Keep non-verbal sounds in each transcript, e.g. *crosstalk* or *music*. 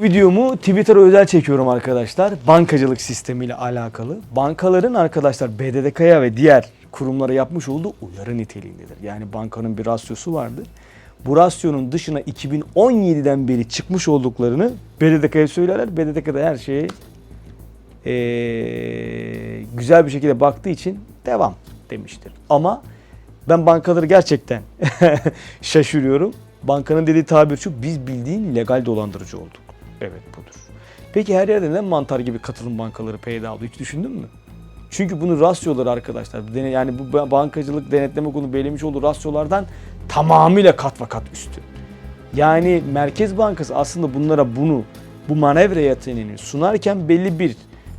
Videomu Twitter'a özel çekiyorum arkadaşlar. Bankacılık sistemiyle alakalı. Bankaların arkadaşlar BDDK'ya ve diğer kurumlara yapmış olduğu uyarı niteliğindedir. Yani bankanın bir rasyosu vardır. Bu rasyonun dışına 2017'den beri çıkmış olduklarını BDDK'ya söylerler. BDDK da her şeyi eee, güzel bir şekilde baktığı için devam demiştir. Ama ben bankaları gerçekten *laughs* şaşırıyorum. Bankanın dediği tabir şu, biz bildiğin legal dolandırıcı olduk. Evet budur. Peki her yerde neden mantar gibi katılım bankaları peyda oldu? Hiç düşündün mü? Çünkü bunu rasyoları arkadaşlar. Yani bu ba- bankacılık denetleme konu belirlemiş olduğu rasyolardan tamamıyla kat ve kat üstü. Yani Merkez Bankası aslında bunlara bunu bu manevra yeteneğini sunarken belli bir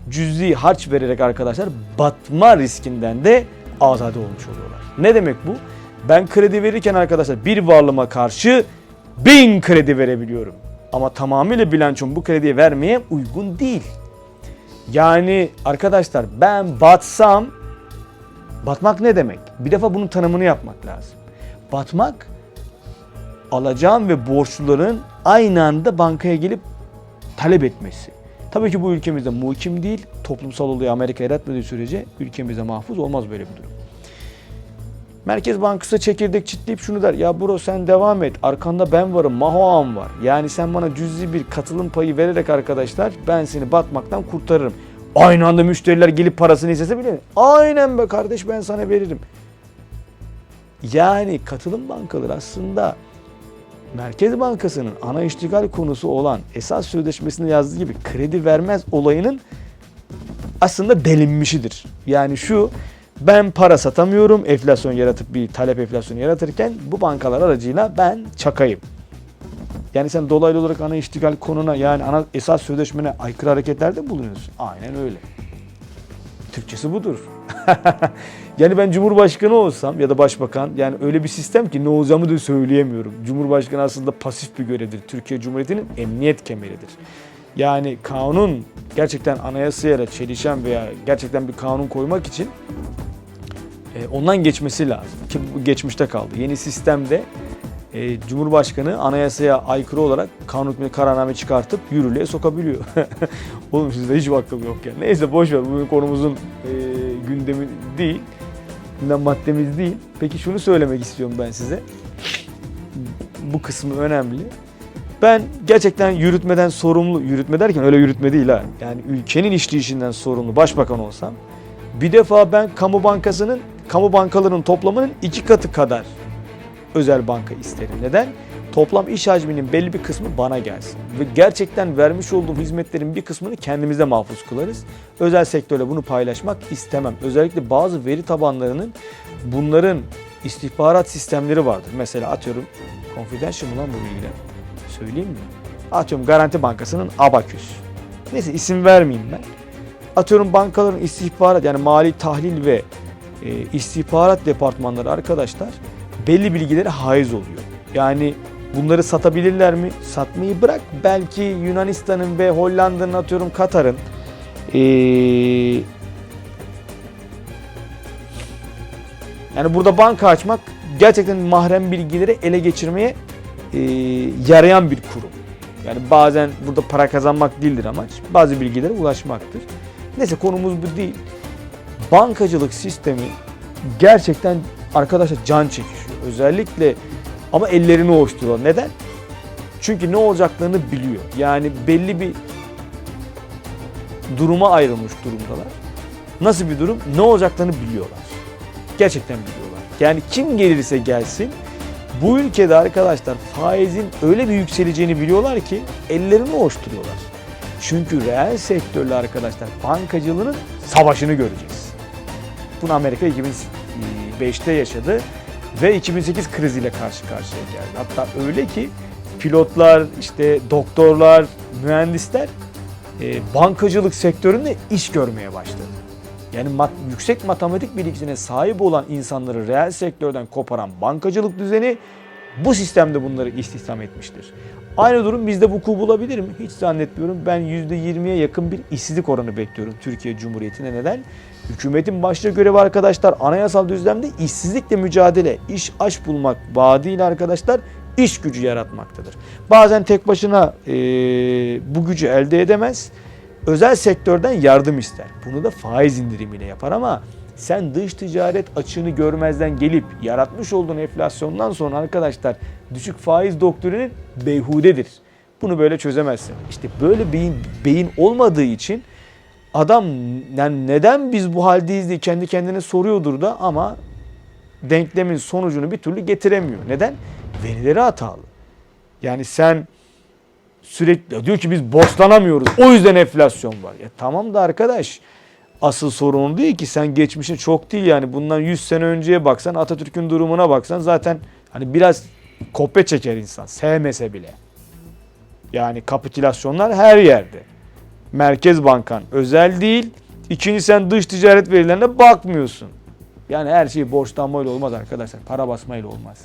cüzi harç vererek arkadaşlar batma riskinden de azade olmuş oluyorlar. Ne demek bu? Ben kredi verirken arkadaşlar bir varlığıma karşı bin kredi verebiliyorum. Ama tamamıyla bilançom bu krediye vermeye uygun değil. Yani arkadaşlar ben batsam batmak ne demek? Bir defa bunun tanımını yapmak lazım. Batmak alacağım ve borçluların aynı anda bankaya gelip talep etmesi. Tabii ki bu ülkemizde muhkim değil. Toplumsal olayı Amerika yaratmadığı sürece ülkemizde mahfuz olmaz böyle bir durum. Merkez Bankası çekirdek çitleyip şunu der. Ya bro sen devam et. Arkanda ben varım. Mahoam var. Yani sen bana cüzi bir katılım payı vererek arkadaşlar ben seni batmaktan kurtarırım. Aynı anda müşteriler gelip parasını istese bile aynen be kardeş ben sana veririm. Yani katılım bankaları aslında Merkez Bankası'nın ana iştigal konusu olan esas sözleşmesinde yazdığı gibi kredi vermez olayının aslında delinmişidir. Yani şu ben para satamıyorum enflasyon yaratıp bir talep enflasyonu yaratırken bu bankalar aracıyla ben çakayım. Yani sen dolaylı olarak ana iştigal konuna yani ana esas sözleşmene aykırı hareketlerde bulunuyorsun. Aynen öyle. Türkçesi budur. *laughs* yani ben Cumhurbaşkanı olsam ya da Başbakan yani öyle bir sistem ki ne olacağımı da söyleyemiyorum. Cumhurbaşkanı aslında pasif bir görevdir. Türkiye Cumhuriyeti'nin emniyet kemeridir. Yani kanun gerçekten anayasayla çelişen veya gerçekten bir kanun koymak için e, ondan geçmesi lazım. Ki bu geçmişte kaldı. Yeni sistemde e, Cumhurbaşkanı anayasaya aykırı olarak kanun hükmünde kararname çıkartıp yürürlüğe sokabiliyor. *laughs* Oğlum sizde hiç vaktim yok ya. Neyse boş ver. Bugün konumuzun e, gündemi değil. Gündem maddemiz değil. Peki şunu söylemek istiyorum ben size. Bu kısmı önemli. Ben gerçekten yürütmeden sorumlu, yürütme derken öyle yürütme değil ha. Yani ülkenin işleyişinden sorumlu başbakan olsam bir defa ben kamu bankasının, kamu bankalarının toplamının iki katı kadar özel banka isterim. Neden? Toplam iş hacminin belli bir kısmı bana gelsin. Ve gerçekten vermiş olduğum hizmetlerin bir kısmını kendimizde mahfuz kılarız. Özel sektörle bunu paylaşmak istemem. Özellikle bazı veri tabanlarının bunların istihbarat sistemleri vardır. Mesela atıyorum confidential mı lan bu bilgiler? Söyleyeyim mi? Atıyorum Garanti Bankası'nın Abaküs. Neyse isim vermeyeyim ben. Atıyorum bankaların istihbarat yani mali tahlil ve istihbarat departmanları arkadaşlar belli bilgilere haiz oluyor. Yani bunları satabilirler mi? Satmayı bırak. Belki Yunanistan'ın ve Hollanda'nın atıyorum Katar'ın e, yani burada banka açmak gerçekten mahrem bilgileri ele geçirmeye e, yarayan bir kurum. Yani bazen burada para kazanmak değildir amaç. Bazı bilgilere ulaşmaktır. Neyse konumuz bu değil. Bankacılık sistemi gerçekten arkadaşlar can çekişiyor. Özellikle ama ellerini ovuşturuyor. Neden? Çünkü ne olacaklarını biliyor. Yani belli bir duruma ayrılmış durumdalar. Nasıl bir durum? Ne olacaklarını biliyorlar. Gerçekten biliyorlar. Yani kim gelirse gelsin bu ülkede arkadaşlar faizin öyle bir yükseleceğini biliyorlar ki ellerini ovuşturuyorlar. Çünkü reel sektörle arkadaşlar bankacılığının savaşını göreceğiz. Bunu Amerika 2005'te yaşadı ve 2008 kriziyle karşı karşıya geldi. Hatta öyle ki pilotlar, işte doktorlar, mühendisler e, bankacılık sektöründe iş görmeye başladı. Yani mat- yüksek matematik bilgisine sahip olan insanları reel sektörden koparan bankacılık düzeni bu sistemde bunları istihdam etmiştir. Aynı durum bizde vuku bulabilir mi? Hiç zannetmiyorum. Ben %20'ye yakın bir işsizlik oranı bekliyorum Türkiye Cumhuriyeti'ne. Neden? Hükümetin başta görevi arkadaşlar anayasal düzlemde işsizlikle mücadele, iş aş bulmak vaadiyle arkadaşlar İş gücü yaratmaktadır. Bazen tek başına e, bu gücü elde edemez. Özel sektörden yardım ister. Bunu da faiz indirimiyle yapar ama sen dış ticaret açığını görmezden gelip yaratmış olduğun enflasyondan sonra arkadaşlar düşük faiz doktrini beyhudedir. Bunu böyle çözemezsin. İşte böyle beyin, beyin olmadığı için adam yani neden biz bu haldeyiz diye kendi kendine soruyordur da ama denklemin sonucunu bir türlü getiremiyor. Neden? Verileri hatalı. Yani sen sürekli diyor ki biz borçlanamıyoruz. O yüzden enflasyon var. Ya tamam da arkadaş asıl sorun değil ki sen geçmişe çok değil yani bundan 100 sene önceye baksan Atatürk'ün durumuna baksan zaten hani biraz kopya çeker insan sevmese bile. Yani kapitülasyonlar her yerde. Merkez Bankan özel değil. İkinci sen dış ticaret verilerine bakmıyorsun. Yani her şey borçlanmayla olmaz arkadaşlar. Para basmayla olmaz.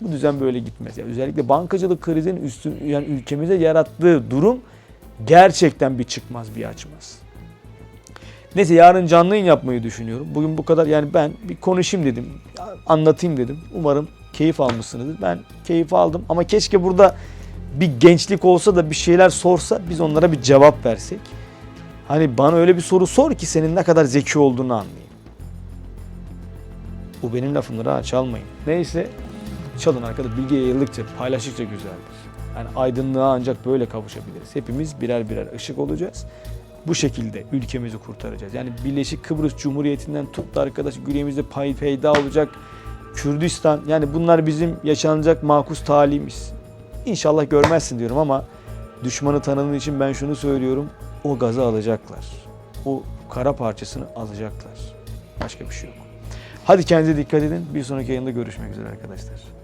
Bu düzen böyle gitmez. Yani özellikle bankacılık krizinin üstün yani ülkemize yarattığı durum gerçekten bir çıkmaz bir açmaz. Neyse yarın canlı yayın yapmayı düşünüyorum. Bugün bu kadar yani ben bir konuşayım dedim. Anlatayım dedim. Umarım keyif almışsınızdır. Ben keyif aldım ama keşke burada bir gençlik olsa da bir şeyler sorsa biz onlara bir cevap versek. Hani bana öyle bir soru sor ki senin ne kadar zeki olduğunu anlayayım. Bu benim lafımdır ha çalmayın. Neyse çalın arkadaşlar. Bilgi yayıldıkça, paylaştıkça güzeldir. Yani aydınlığa ancak böyle kavuşabiliriz. Hepimiz birer birer ışık olacağız. Bu şekilde ülkemizi kurtaracağız. Yani Birleşik Kıbrıs Cumhuriyeti'nden tut da arkadaş ülkemizde pay peyda olacak. Kürdistan yani bunlar bizim yaşanacak makus talimiz. İnşallah görmezsin diyorum ama düşmanı tanıdığın için ben şunu söylüyorum. O gazı alacaklar. O kara parçasını alacaklar. Başka bir şey yok. Hadi kendinize dikkat edin. Bir sonraki yayında görüşmek üzere arkadaşlar.